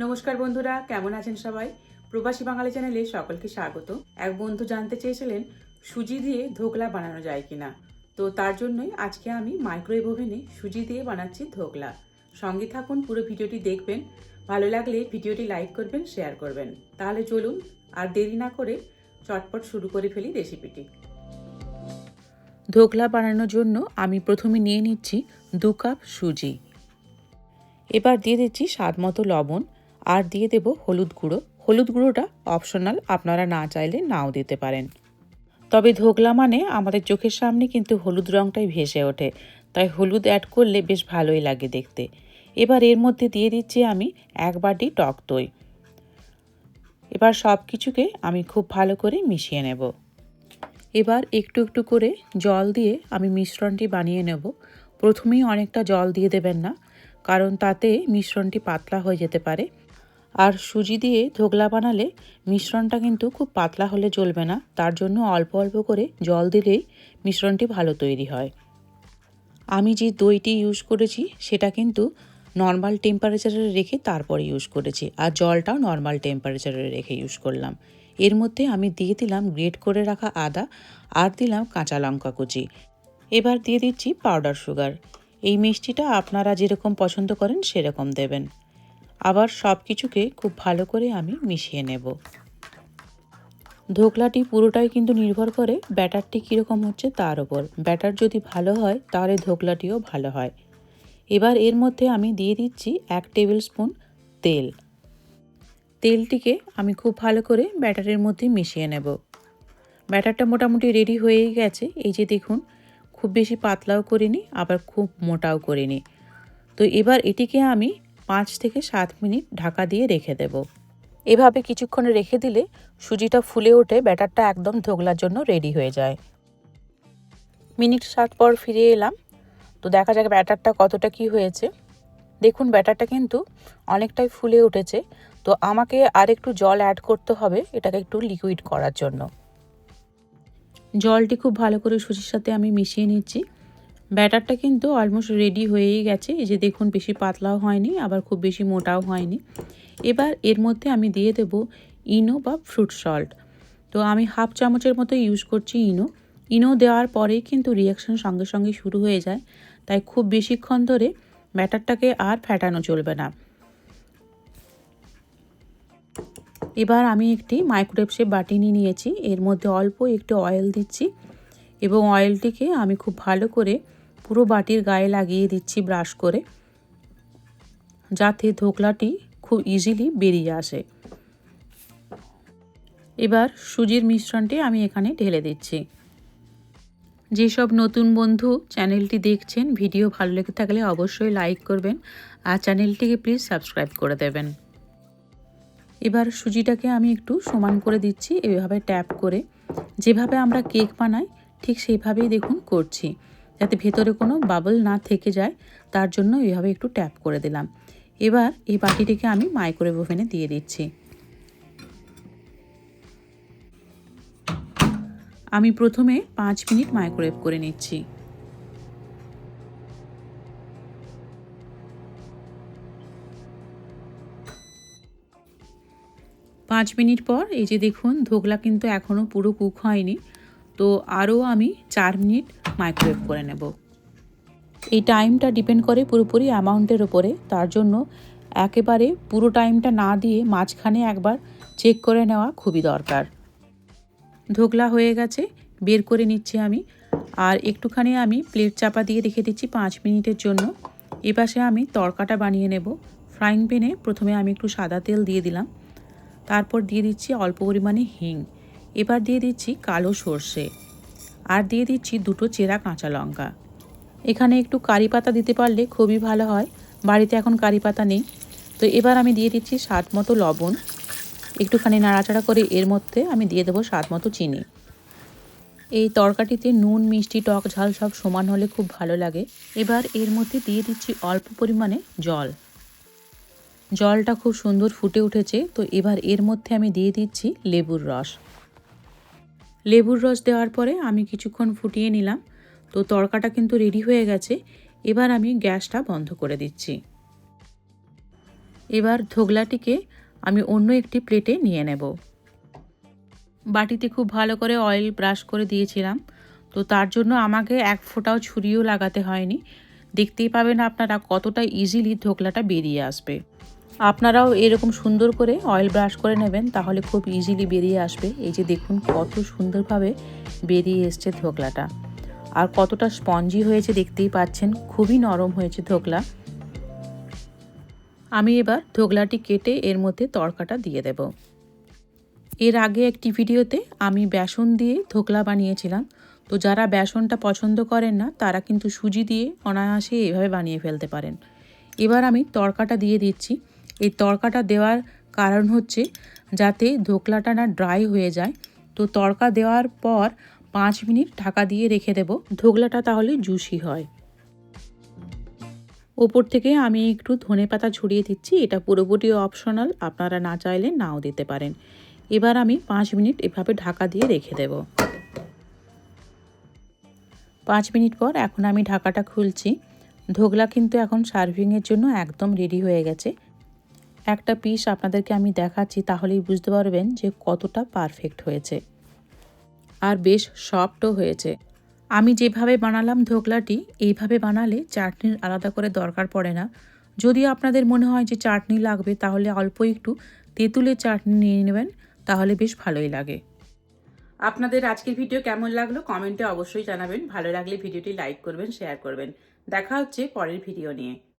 নমস্কার বন্ধুরা, কেমন আছেন সবাই? প্রবাসী বাঙালি চ্যানেলে সকলকে স্বাগত। এক বন্ধু জানতে চেয়েছিলেন, সুজি দিয়ে ধোকলা বানানো যায় কিনা? তো তার জন্যই আজকে আমি মাইক্রোওয়েভ ওভেনে সুজি দিয়ে বানাচ্ছি ধোকলা। সঙ্গে থাকুন, পুরো ভিডিওটি দেখবেন। ভালো লাগলে ভিডিওটি লাইক করবেন, শেয়ার করবেন। তাহলে চলুন, আর দেরি না করে চটপট শুরু করে ফেলি রেসিপিটি ধোকলা বানানোর জন্য আমি প্রথমে নিয়ে নিচ্ছি দু কাপ সুজি। এবার দিয়ে দিচ্ছি স্বাদ মতো লবণ আর দিয়ে দেব হলুদ গুঁড়ো। হলুদ গুঁড়োটা অপশনাল আপনারা না চাইলে নাও দিতে পারেন। তবে ধোকলা মানে আমাদের চোখের সামনে কিন্তু হলুদ রঙটাই ভেসে ওঠে। তাই হলুদ অ্যাড করলে বেশ ভালোই লাগে দেখতে। এবার এর মধ্যে দিয়ে দিচ্ছি আমি এক বাটি টক দই। এবার সব কিছুকে আমি খুব ভালো করে মিশিয়ে নেব। এবার একটু একটু করে জল দিয়ে আমি মিশ্রণটি বানিয়ে নেব। প্রথমেই অনেকটা জল দিয়ে দেবেন না, কারণ তাতে মিশ্রণটি পাতলা হয়ে যেতে পারে। আর সুজি দিয়ে ধোকলা বানালে মিশ্রণটা কিন্তু খুব পাতলা হলে চলবে না। তার জন্য অল্প অল্প করে জল দিলেই মিশ্রণটি ভালো তৈরি হয়। আমি যে দইটি ইউজ করেছি, সেটা কিন্তু নর্মাল টেম্পারেচারে রেখে তারপরে ইউজ করেছি। আর জলটাও নর্মাল টেম্পারেচারে রেখে ইউজ করলাম। এর মধ্যে আমি দিয়ে দিলাম গ্রেট করে রাখা আদা আর দিলাম কাঁচা লঙ্কা কুচি। এবার দিয়ে দিচ্ছি পাউডার সুগার এই মিষ্টিটা আপনারা যেরকম পছন্দ করেন, সেরকম দেবেন। আবার সব কিছুকে খুব ভালো করে আমি মিশিয়ে নেব। ধোকলাটি পুরোটাই কিন্তু নির্ভর করে ব্যাটারটি কীরকম হচ্ছে তার ওপর ব্যাটার যদি ভালো হয়, তাহলে ধোকলাটিও ভালো হয়। এবার এর মধ্যে আমি দিয়ে দিচ্ছি এক টেবিল স্পুন তেল। তেলটিকে আমি খুব ভালো করে ব্যাটারের মধ্যে মিশিয়ে নেব। ব্যাটারটা মোটামুটি রেডি হয়েই গেছে। এই যে দেখুন, খুব বেশি পাতলাও করিনি, আবার খুব মোটাও করিনি। তো এবার এটিকে আমি পাঁচ থেকে সাত মিনিট ঢাকা দিয়ে রেখে দেব। এভাবে কিছুক্ষণ রেখে দিলে সুজিটা ফুলে ওঠে, ব্যাটারটা একদম ধোগলার জন্য রেডি হয়ে যায়। মিনিট সাত পর ফিরে এলাম। তো দেখা যাক ব্যাটারটা কতটা কি হয়েছে। দেখুন, ব্যাটারটা কিন্তু অনেকটাই ফুলে উঠেছে। তো আমাকে আর একটু জল অ্যাড করতে হবে, এটাকে একটু লিকুইড করার জন্য। জলটি খুব ভালো করে সুজির সাথে আমি মিশিয়ে নিচ্ছি। ব্যাটারটা কিন্তু অলমোস্ট রেডি হয়েই গেছে। এই যে দেখুন, বেশি পাতলাও হয়নি, আবার খুব বেশি মোটাও হয়নি। এবার এর মধ্যে আমি দিয়ে দেব ইনো বা ফ্রুট সল্ট তো আমি হাফ চামচের মতো ইউজ করছি ইনো। ইনো দেওয়ার পরেই কিন্তু রিয়াকশান সঙ্গে সঙ্গে শুরু হয়ে যায়। তাই খুব বেশিক্ষণ ধরে ব্যাটারটাকে আর ফ্যাটানো চলবে না। এবার আমি একটি মাইক্রোওয়েভ শেপ বাটি নিয়ে নিয়েছি। এর মধ্যে অল্প একটু অয়েল দিচ্ছি এবং অয়েলটিকে আমি খুব ভালো করে পুরো বাটির গায়ে লাগিয়ে দিচ্ছি ব্রাশ করে, যাতে ধোকলাটি খুব ইজিলি বেরিয়ে আসে। এবার সুজির মিশ্রণটি আমি এখানে ঢেলে দিচ্ছি। যেসব নতুন বন্ধু চ্যানেলটি দেখছেন, ভিডিও ভালো লেগে থাকলে অবশ্যই লাইক করবেন আর চ্যানেলটিকে প্লিজ সাবস্ক্রাইব করে দেবেন। এবার সুজিটাকে আমি একটু সমান করে দিচ্ছি, এভাবে ট্যাপ করে। যেভাবে আমরা কেক বানাই, ঠিক সেইভাবেই দেখুন করছি। যাতে ভেতরে কোনো বাবল না থেকে যায়, তার জন্য এভাবে একটু ট্যাপ করে দিলাম। এবার এই বাটিটিকে আমি মাইক্রোওয়েভ ওভেনে দিয়ে দিচ্ছি। আমি প্রথমে পাঁচ মিনিট মাইক্রোওয়েভ করে নিচ্ছি। পাঁচ মিনিট পর এই যে দেখুন, ধোকলা কিন্তু এখনও পুরো কুক হয়নি। তো আরও আমি চার মিনিট মাইক্রোওয়েভ করে নেব। এই টাইমটা ডিপেন্ড করে পুরোপুরি অ্যামাউন্টের ওপরে তার জন্য একেবারে পুরো টাইমটা না দিয়ে মাঝখানে একবার চেক করে নেওয়া খুবই দরকার। ধোকলা হয়ে গেছে, বের করে নিচ্ছি আমি। আর একটুখানি আমি প্লেট চাপা দিয়ে রেখে দিচ্ছি পাঁচ মিনিটের জন্য। এপাশে আমি তড়কাটা বানিয়ে নেব। ফ্রাইং প্যানে প্রথমে আমি একটু সাদা তেল দিয়ে দিলাম। তারপর দিয়ে দিচ্ছি অল্প পরিমাণে হিং। এবার দিয়ে দিচ্ছি কালো সর্ষে। আর দিয়ে দিচ্ছি দুটো চেরা কাঁচা লঙ্কা। এখানে একটু কারি পাতা দিতে পারলে খুবই ভালো হয়। বাড়িতে এখন কারি পাতা নেই। তো এবার আমি দিয়ে দিচ্ছি স্বাদ মতো লবণ। একটুখানি নাড়াচাড়া করে এর মধ্যে আমি দিয়ে দেবো স্বাদ মতো চিনি। এই তরকাটিতে নুন, মিষ্টি, টক, ঝাল সব সমান হলে খুব ভালো লাগে। এবার এর মধ্যে দিয়ে দিচ্ছি অল্প পরিমাণে জল। জলটা খুব সুন্দর ফুটে উঠেছে। তো এবার এর মধ্যে আমি দিয়ে দিচ্ছি লেবুর রস। লেবুর রস দেওয়ার পরে আমি কিছুক্ষণ ফুটিয়ে নিলাম। তো তরকাটা কিন্তু রেডি হয়ে গেছে। এবার আমি গ্যাসটা বন্ধ করে দিচ্ছি। এবার ধোগলাটিকে আমি অন্য একটি প্লেটে নিয়ে নেব। বাটিতে খুব ভালো করে অয়েল ব্রাশ করে দিয়েছিলাম। তো তার জন্য আমাকে এক ফোঁটাও ছুরিও লাগাতে হয়নি। দেখতেই পাবেন আপনারা কতটা ইজিলি ধোকলাটা বেরিয়ে আসবে। আপনারাও এরকম সুন্দর করে অয়েল ব্রাশ করে নেবেন, তাহলে খুব ইজিলি বেরিয়ে আসবে। এই যে দেখুন কত সুন্দরভাবে বেরিয়ে এসছে ধোকলাটা। আর কতটা স্পঞ্জি হয়েছে দেখতেই পাচ্ছেন, খুবই নরম হয়েছে ধোকলা। আমি এবার ধোকলাটি কেটে এর মধ্যে তড়কাটা দিয়ে দেব। এর আগে একটি ভিডিওতে আমি বেসন দিয়ে ধোকলা বানিয়েছিলাম। তো যারা বেসনটা পছন্দ করেন না, তারা কিন্তু সুজি দিয়ে অনায়াসে এভাবে বানিয়ে ফেলতে পারেন। এবার আমি তড়কাটা দিয়ে দিচ্ছি। এই তড়কাটা দেওয়ার কারণ হচ্ছে যাতে ধোকলাটা না ড্রাই হয়ে যায়। তো তড়কা দেওয়ার পর পাঁচ মিনিট ঢাকা দিয়ে রেখে দেব। ধোকলাটা তাহলে জুসি হয়। ওপর থেকে আমি একটু ধনে পাতা ছড়িয়ে দিচ্ছি। এটা পুরোপুরি অপশনাল আপনারা না চাইলে নাও দিতে পারেন। এবার আমি পাঁচ মিনিট এভাবে ঢাকা দিয়ে রেখে দেব। পাঁচ মিনিট পর এখন আমি ঢাকাটা খুলছি। ধোকলা কিন্তু এখন সার্ভিংয়ের জন্য একদম রেডি হয়ে গেছে। একটা পিস আপনাদেরকে আমি দেখাচ্ছি, তাহলেই বুঝতে পারবেন যে কতটা পারফেক্ট হয়েছে। আর বেশ সফটও হয়েছে। আমি যেভাবে বানালাম ধোকলাটি, এইভাবে বানালে চাটনির আলাদা করে দরকার পড়ে না। যদি আপনাদের মনে হয় যে চাটনি লাগবে, তাহলে অল্প একটু তেঁতুলের চাটনি নিয়ে নেবেন, তাহলে বেশ ভালোই লাগে। আপনাদের আজকের ভিডিও কেমন লাগল কমেন্টে অবশ্যই জানাবেন। ভালো লাগলে ভিডিওটি লাইক করবেন শেয়ার করবেন। দেখা হচ্ছে পরের ভিডিও নিয়ে।